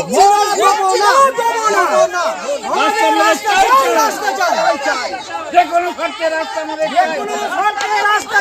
দিচ্ছি না দেবো না দেবো না আমাদের রাস্তা চাই রাস্তা চাই যে কোনো খরচে রাস্তা আমাদের চাই। কোনো রাস্তা।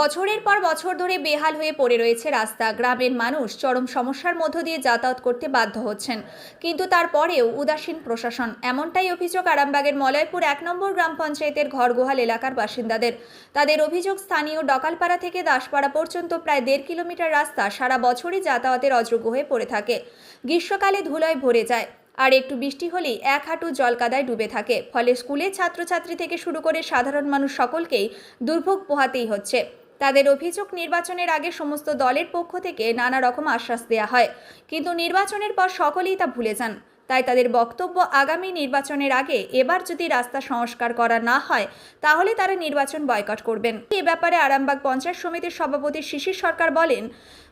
বছরের পর বছর ধরে বেহাল হয়ে পড়ে রয়েছে রাস্তা। গ্রামের মানুষ চরম সমস্যার মধ্য দিয়ে যাতায়াত করতে বাধ্য হচ্ছেন। কিন্তু তারপরেও উদাসীন প্রশাসন। এমনটাই অভিযোগ আরামবাগের মলয়পুর এক নম্বর গ্রাম পঞ্চায়েতের ঘরগোহাল এলাকার বাসিন্দাদের। তাদের অভিযোগ স্থানীয় ডকালপাড়া থেকে দাসপাড়া পর্যন্ত প্রায় দেড় কিলোমিটার রাস্তা সারা বছরই যাতায়াতের অযোগ্য হয়ে পড়ে থাকে। গ্রীষ্মকালে ধুলোয় ভরে যায়। আর একটু বৃষ্টি হলেই এক হাঁটু জলকাদায় ডুবে থাকে। ফলে স্কুলে ছাত্রছাত্রী থেকে শুরু করে সাধারণ মানুষ সকলকেই দুর্ভোগ পোহাতেই হচ্ছে। তাদের অভিযোগ, নির্বাচনের আগে সমস্ত দলের পক্ষ থেকে নানা রকম আশ্বাস দেওয়া হয়। কিন্তু নির্বাচনের পর সকলেই তা ভুলে যান। তাই তাদের বক্তব্য আগামী নির্বাচনের আগে এবার যদি রাস্তা সংস্কার করা না হয় তাহলে তারা নির্বাচন বয়কট করবেন। এ ব্যাপারে আরামবাগ পঞ্চায়েত সমিতির সভাপতি শিশির সরকার বলেন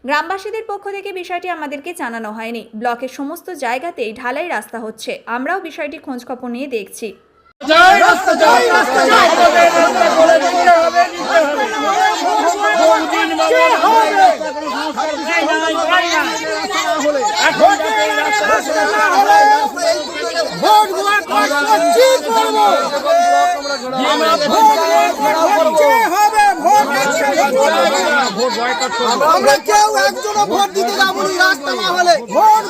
গ্রামবাসীদের পক্ষ থেকে বিষয়টি আমাদেরকে জানানো হয়নি। ব্লকের সমস্ত জায়গাতেই ঢালাই রাস্তা হচ্ছে। আমরাও বিষয়টি খোঁজখবর নিয়ে দেখছি। এখন ভোট দেওয়ার কষ্ট কি করব? আমরা ভোট হবে? ভোট ভোট বয়কট করব আমরা কেউ একজনও ভোট দিতে যাব রাস্তা না হলে। ভোট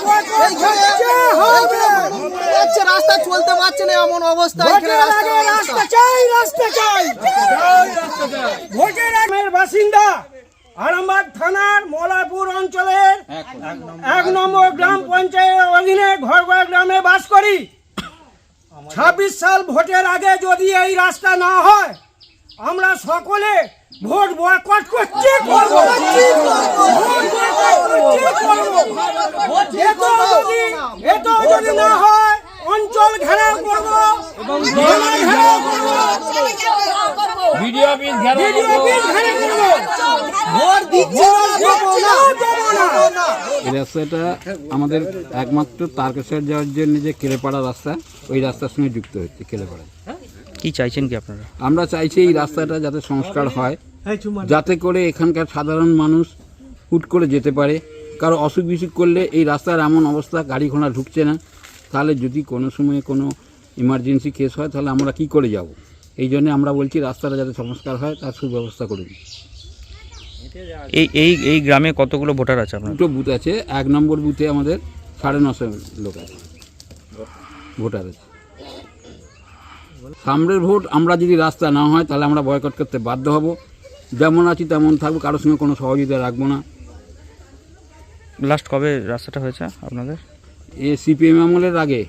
রাস্তা চলতে পারছে না এমন অবস্থা। রাস্তা চাই রাস্তা চাই। ভোটের বাসিন্দা আরামবাগ থানার মলাপুর অঞ্চলের এক নম্বর। গ্রাম পঞ্চায়েত অধীনে ঘরগড়া গ্রামে বাস করি। ছাব্বিশ সাল ভোটের আগে যদি এই রাস্তা না হয় আমরা সকলে ভোট বয়কট করছি এতেও যদি না হয় অঞ্চল ঘেরাও করব থানা ঘেরাও করব। ভিডিও ভিডিও করব। অফিস ঘেরাও করব। ভোট দিচ্ছি না দেবো না দেবো না এই রাস্তাটা আমাদের একমাত্র তারকেশ্বর যাওয়ার জন্য যে কেলেপাড়া রাস্তা ওই রাস্তার সঙ্গে যুক্ত হচ্ছে কেলেপাড়া কি চাইছেন কি আপনারা? আমরা চাইছি এই রাস্তাটা যাতে সংস্কার হয় যাতে করে এখানকার সাধারণ মানুষ হুট করে যেতে পারে। কারও অসুখ বিসুখ করলে এই রাস্তার এমন অবস্থা গাড়ি ঘোড়া ঢুকছে না। তাহলে যদি কোনো সময়ে কোনো ইমার্জেন্সি কেস হয় তাহলে আমরা কি করে যাব? এই জন্য আমরা বলছি রাস্তাটা যাতে সংস্কার হয় তার সুব্যবস্থা করে দিই এই এই এই গ্রামে কতগুলো ভোটার আছে আপনার? দুটো বুথ আছে। এক নম্বর বুথে আমাদের সাড়ে নশো লোক আছে। ভোটার আছে। সামনের ভোট আমরা যদি রাস্তা না হয় তাহলে আমরা বয়কট করতে বাধ্য হব। যেমন আছি তেমন থাকব কারোর সঙ্গে কোনো সহযোগিতা রাখব না। লাস্ট কবে রাস্তাটা হয়েছে আপনাদের? এ সিপিএম আমলের আগে।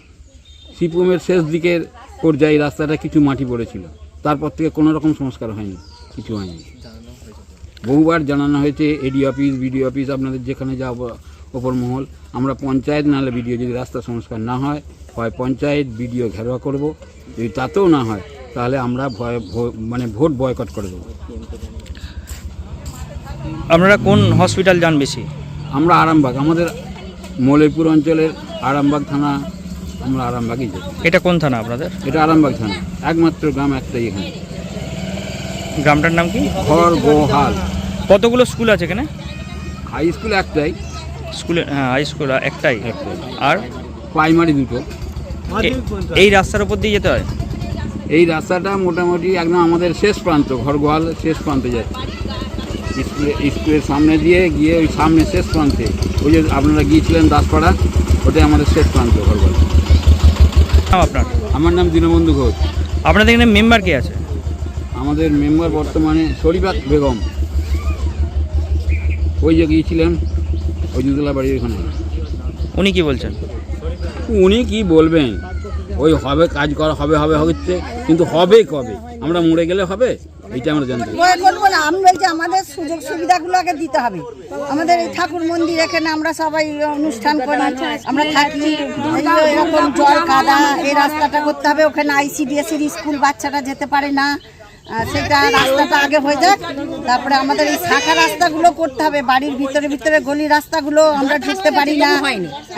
সিপিএমের শেষ দিকের পর্যায়ে রাস্তাটা কিছু মাটি পড়েছিল। তারপর থেকে কোনো রকম সংস্কার হয়নি কিছু হয়নি। বহুবার জানানো হয়েছে এডি অফিস বিডিও অফিস আপনাদের যেখানে যা ওপর মহল। আমরা পঞ্চায়েত নাহলে বিডিও যদি রাস্তা সংস্কার না হয় হয় পঞ্চায়েত বিডিও ঘেরোয়া করব। যদি তাতেও না হয় তাহলে আমরা ভয় মানে ভোট বয়কট করে দেবো। আপনারা কোন হসপিটাল যান বেশি? আমরা আরামবাগ আমাদের মলয়পুর অঞ্চলের আরামবাগ থানা আমরা আরামবাগই যাই। এটা কোন থানা আপনাদের? এটা আরামবাগ থানা একমাত্র গ্রাম একটাই এখানে। গ্রামটার নাম কি? ঘর গোহাল। কতগুলো স্কুল আছে এখানে? হাই স্কুল একটাই। স্কুলে হ্যাঁ হাই স্কুল একটাই। আর? প্রাইমারি দুটো। এই রাস্তার উপর দিয়ে যেতে হয়? এই রাস্তাটা মোটামুটি একদম আমাদের শেষ প্রান্ত ঘর গোহাল শেষ প্রান্তে যাচ্ছে স্কুলে স্কুলের সামনে দিয়ে গিয়ে ওই সামনে শেষ প্রান্তে। ওই যে আপনারা গিয়েছিলেন দাসপাড়া ওটাই আমাদের শেষ প্রান্ত ঘর গোহাল নাম আপনার? আমার নাম দীনবন্ধু ঘোষ। আপনাদের এখানে মেম্বার কে আছে? আমাদের মেম্বার বর্তমানে শরীফাত বেগম। ওই যে গিয়েছিলেন ওই দুতলা বাড়ির ওখানে উনি কি বলছেন? উনি কি বলবেন? ওই হবে কাজ করা হবে হবে হচ্ছে কিন্তু হবে কবে? আমরা মরে গেলে হবে? এইটা আমরা জানতে বলব না আমি বলছি আমাদের সুযোগ সুবিধাগুলো আগে দিতে হবে। আমাদের এই ঠাকুর মন্দির এখানে আমরা সবাই অনুষ্ঠান করি। আমরা থাকি এই যে এরকম জল কাদা এই রাস্তাটা করতে হবে। ওখানে আইসিডিএসির স্কুল বাচ্চারা যেতে পারে না। সেটা রাস্তাটা আগে হয়ে যাক তারপরে আমাদের এই শাখা রাস্তাগুলো করতে হবে। বাড়ির ভিতরে ভিতরে গলি রাস্তাগুলো আমরা ঢুকতে পারি না।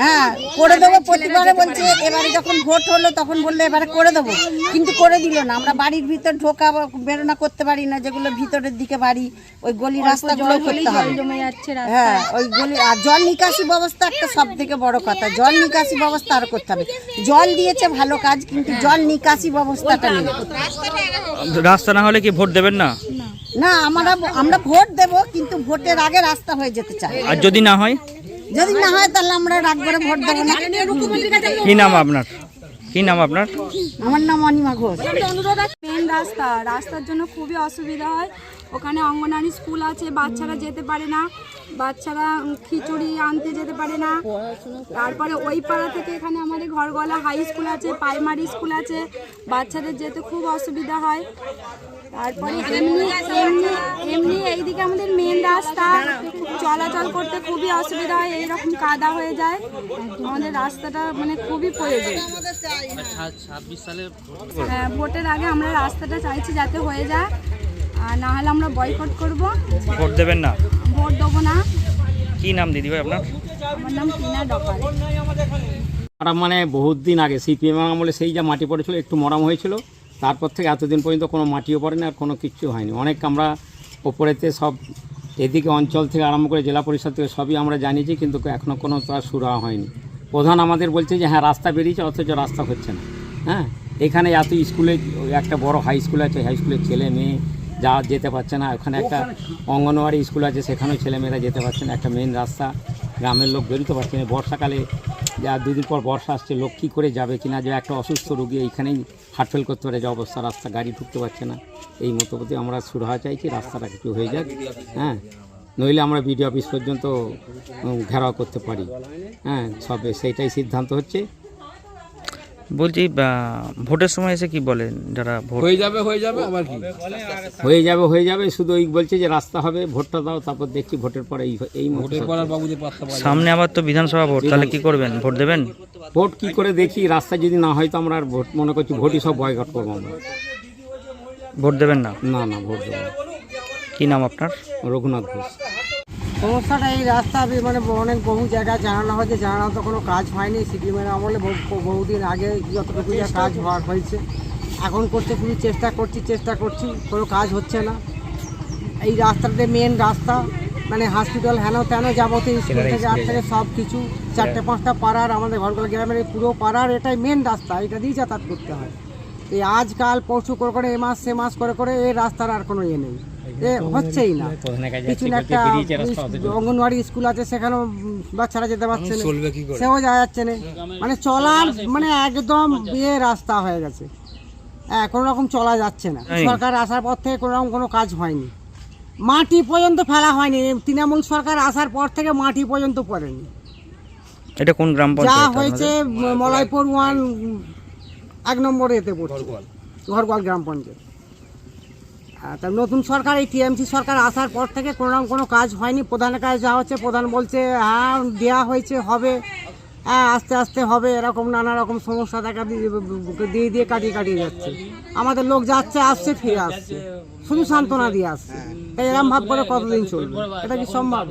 হ্যাঁ করে দেবো প্রতিবারে বলছে এবারে যখন ভোট হলো তখন বললে এবারে করে দেবো। কিন্তু করে দিল না। আমরা বাড়ির ভিতর ঢোকা বেরোনা করতে পারি না যেগুলো ভিতরের দিকে বাড়ি ওই গলি রাস্তাগুলো করতে হবে। হ্যাঁ ওই গলি আর জল নিকাশি ব্যবস্থা একটা সব থেকে বড় কথা। জল নিকাশি ব্যবস্থা আরও করতে হবে। জল দিয়েছে ভালো কাজ কিন্তু জল নিকাশি ব্যবস্থাটা নেই। রাস্তা না হলে কি ভোট দেবেন না? না আমরা আমরা ভোট দেব কিন্তু ভোটের আগে রাস্তা হয়ে যেতে চাই। আর যদি না হয়? যদি না হয় তাহলে আমরা রাগ করে ভোট দেবো না। কি নাম আপনার? কি নাম আপনার? আমার নাম অনিমা ঘোষ। মেন রাস্তা, রাস্তার জন্য খুবই অসুবিধা হয়। ওখানে অঙ্গনারী স্কুল আছে, বাচ্চারা যেতে পারে না। বাচ্চারা খিচুড়ি আনতে যেতে পারে না। তারপরে ওই পাড়া থেকে এখানে আমাদের ঘরগলা হাই স্কুল আছে, প্রাইমারি স্কুল আছে। বাচ্চাদের যেতে খুব অসুবিধা হয়। তারপরে এমনি এমনি এইদিকে আমাদের মেন রাস্তা। চলাচল করতে খুবই অসুবিধা হয় এইরকম কাদা হয়ে যায়। আমাদের রাস্তাটা মানে খুবই প্রয়োজন। হ্যাঁ ভোটের আগে আমরা রাস্তাটা চাইছি যাতে হয়ে যায়। আর না হলে আমরা বয়কট করব। ভোট দেবেন না? ভোট দেবো না। কি নাম দিদিভাই আপনার? আমার নাম টিনা ডকাল তারা মানে বহুত দিন আগে সিপিএম আমলে সেই যা মাটি পড়েছিল একটু মরাম হয়েছিল। তারপর থেকে এতদিন পর্যন্ত কোনো মাটিও পড়েনি আর কোনো কিচ্ছু হয়নি। অনেক আমরা ওপরেতে সব এদিকে অঞ্চল থেকে আরম্ভ করে জেলা পরিষদ থেকে সবই আমরা জানিয়েছি কিন্তু এখনও কোনো তার শুরু হয়নি। প্রধান আমাদের বলছে যে হ্যাঁ রাস্তা বেরিয়েছে অথচ রাস্তা হচ্ছে না। হ্যাঁ? এখানে এত স্কুলে একটা বড় হাই স্কুল আছে হাই স্কুলের ছেলে মেয়ে যা যেতে পারছে না। ওখানে একটা অঙ্গনওয়াড়ি স্কুল আছে সেখানেও ছেলেমেয়েরা যেতে পারছে না। একটা মেন রাস্তা গ্রামের লোক বেরোতে পারছে না। বর্ষাকালে যা দুদিন পর বর্ষা আসছে, লোক কী করে যাবে কিনা? যে একটা অসুস্থ রোগী এইখানেই হার্টফেল করতে পারে, যে অবস্থা, রাস্তা গাড়ি ঢুকতে পারছে না। এই মতো মতোপতি আমরা সুরাহা চাইছি, রাস্তাটা কিছু হয়ে যাক হ্যাঁ? নইলে আমরা বিডিও অফিস পর্যন্ত ঘেরাও করতে পারি হ্যাঁ? সব সেইটাই সিদ্ধান্ত হচ্ছে। বলছি ভোটের সময় এসে কি বলেন? যারা ভোট হয়ে যাবে হয়ে যাবে আবার কি? হয়ে যাবে হয়ে যাবে শুধু ওই বলছে যে রাস্তা হবে ভোটটা দাও তারপর দেখছি ভোটের পরে এই এই ভোটের পর সামনে আবার তো বিধানসভা ভোট তাহলে কি করবেন? ভোট দেবেন? ভোট কি করে দেখি রাস্তা যদি না হয় তো আমরা আর ভোট মনে করছি ভোটই সব বয়কট করব আমরা। ভোট দেবেন না? না না ভোট দেবেন। কি নাম আপনার? রঘুনাথ ঘোষ। সমস্যাটা এই রাস্তা মানে অনেক বহু জায়গায় জানানো হয়েছে জানানো তো কোনো কাজ হয়নি। সিপিএমের আমলে বহু- বহুদিন আগে যতটুকু কাজ হওয়ার হয়েছে। এখন করতে খুবই চেষ্টা করছি চেষ্টা করছি কোনো কাজ হচ্ছে না। এই রাস্তাতে মেন রাস্তা মানে হসপিটাল হেন তেন যাবতীয় স্কুল থেকে আর থেকে সব কিছু। চারটে পাঁচটা পাড়ার আমাদের ঘরগুলো গ্রামের পুরো পাড়ার এটাই মেন রাস্তা এটা দিয়ে যাতায়াত করতে হয়। এই আজকাল পরশু করে করে এ মাস সে মাস করে করে এই রাস্তার আর কোনো ইয়ে নেই। এ হচ্ছেই না। পিছনে একটা অঙ্গনওয়াড়ি স্কুল আছে সেখানেও বাচ্চারা যেতে পারছে না। সেও যাওয়া যাচ্ছে না। মানে চলার মানে একদম ইয়ে রাস্তা হয়ে গেছে। হ্যাঁ কোনো রকম চলা যাচ্ছে না। সরকার আসার পর থেকে কোনো রকম কোনো কাজ হয়নি। মাটি পর্যন্ত ফেলা হয়নি। তৃণমূল সরকার আসার পর থেকে মাটি পর্যন্ত পড়েনি। এটা কোন গ্রাম যা হয়েছে মলয়পুর ওয়ান এক নম্বরে এতে পড়ছে। ঘরগোয়াল। গ্রাম পঞ্চায়েত। হ্যাঁ, তা নতুন সরকার এই টিএমসি সরকার আসার পর থেকে কোনো রকম কোনো কাজ হয়নি। প্রধানের কাছে যা হচ্ছে প্রধান বলছে হ্যাঁ দেওয়া হয়েছে হবে। হ্যাঁ আস্তে আস্তে হবে। এরকম নানা রকম সমস্যা দেখা দিয়ে দিয়ে দিয়ে কাটিয়ে কাটিয়ে যাচ্ছে। আমাদের লোক যাচ্ছে আসছে ফিরে আসছে। শুধু সান্ত্বনা দিয়ে আসছে। তাই এরম ভাব করে কতদিন চলবে? এটা কি সম্ভব?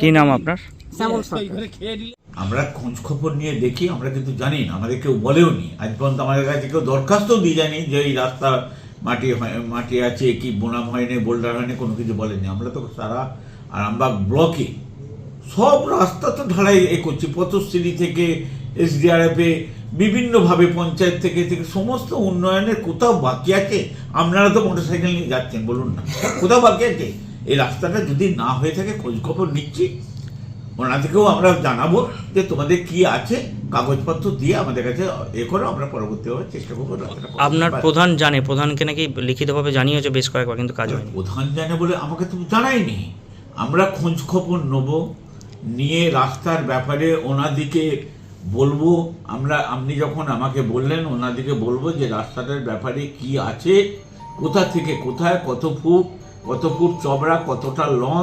কি নাম আপনার? শ্যামল সরকার। আমরা খোঁজ খবর নিয়ে দেখি, আমরা কিন্তু জানি না, আমাদের কেউ বলেও নি। আজ পর্যন্ত আমাদের কাছে কেউ দরখাস্ত দিয়ে জানি যে এই রাস্তা মাটি মাটি আছে কি বোনাম হয়নি, বোল্ডার হয়নি, কোনো কিছু বলেনি। আমরা তো সারা আরামবাগ ব্লকে সব রাস্তা তো ঢালাই এ করছি। পথশ্রী থেকে, এসডিআরএফে, বিভিন্নভাবে পঞ্চায়েত থেকে থেকে সমস্ত উন্নয়নের কোথাও বাকি আছে? আপনারা তো মোটরসাইকেল নিয়ে যাচ্ছেন, বলুন না। কোথাও বাকি আছে? এই রাস্তাটা যদি না হয়ে থাকে, খোঁজখবর নিচ্ছি। ওনাদেরকেও আমরা জানাব যে তোমাদের কি আছে কাগজপত্র দিয়ে আমাদের কাছে এ করো আমরা পরবর্তীভাবে চেষ্টা করব আপনার প্রধান জানে প্রধানকে নাকি লিখিতভাবে জানিয়েছে বেশ কয়েকবার কিন্তু কাজ হয়নি। প্রধান জানে বলে আমাকে তো জানায়নি। আমরা খোঁজ খবর নেব নিয়ে রাস্তার ব্যাপারে ওনাদিকে বলব। আমরা আপনি যখন আমাকে বললেন ওনাদিকে বলব যে রাস্তাটার ব্যাপারে কি আছে কোথা থেকে কোথায় কত ফুট কত ফুট চবড়া কতটা long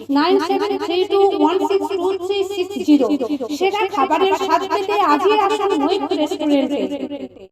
nine seven three two one six two three six zero. সেরা খাবারের স্বাদ পেতে আজই আসুন মৈত্র রেস্টুরেন্টে।